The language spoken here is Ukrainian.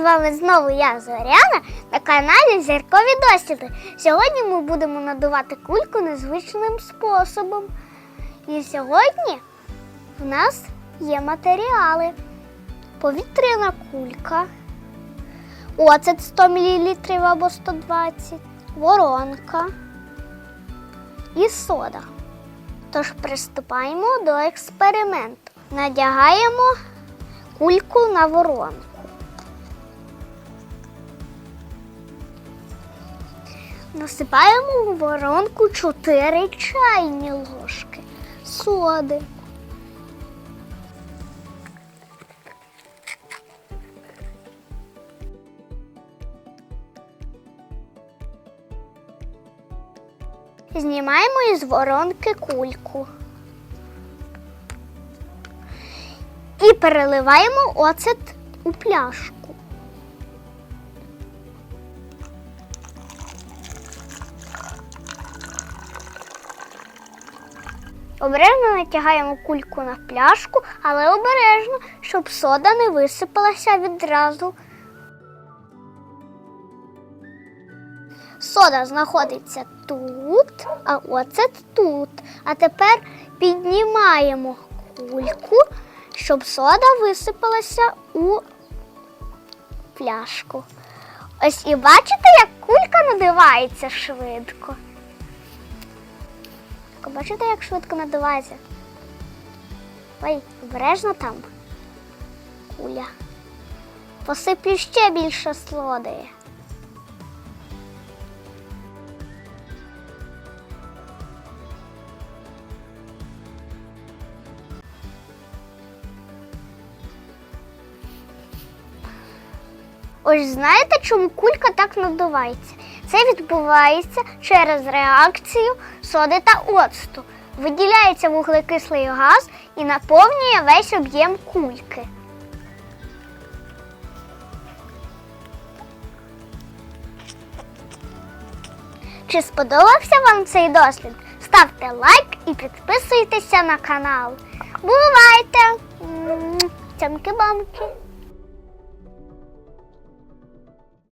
вами знову я, Зоряна, на каналі Зіркові досліди. Сьогодні ми будемо надувати кульку незвичним способом. І сьогодні в нас є матеріали. Повітряна кулька, оцет 100 мл або 120, воронка і сода. Тож приступаємо до експерименту. Надягаємо кульку на воронку. Насипаємо в воронку 4 чайні ложки соди. Знімаємо із воронки кульку. І переливаємо оцет у пляшку. Обережно натягаємо кульку на пляшку, але обережно, щоб сода не висипалася відразу. Сода знаходиться тут, а оцет тут. А тепер піднімаємо кульку, щоб сода висипалася у пляшку. Ось і бачите, як кулька надивається швидко. Так, Бачите, як швидко надувається? Ой, обережно там. Куля. Посиплю ще більше слоди. Ось знаєте, чому кулька так надувається? Це відбувається через реакцію соди та оцту. Виділяється вуглекислий газ і наповнює весь об'єм кульки. Чи сподобався вам цей дослід? Ставте лайк і підписуйтеся на канал. Бувайте! Цямки-бамки!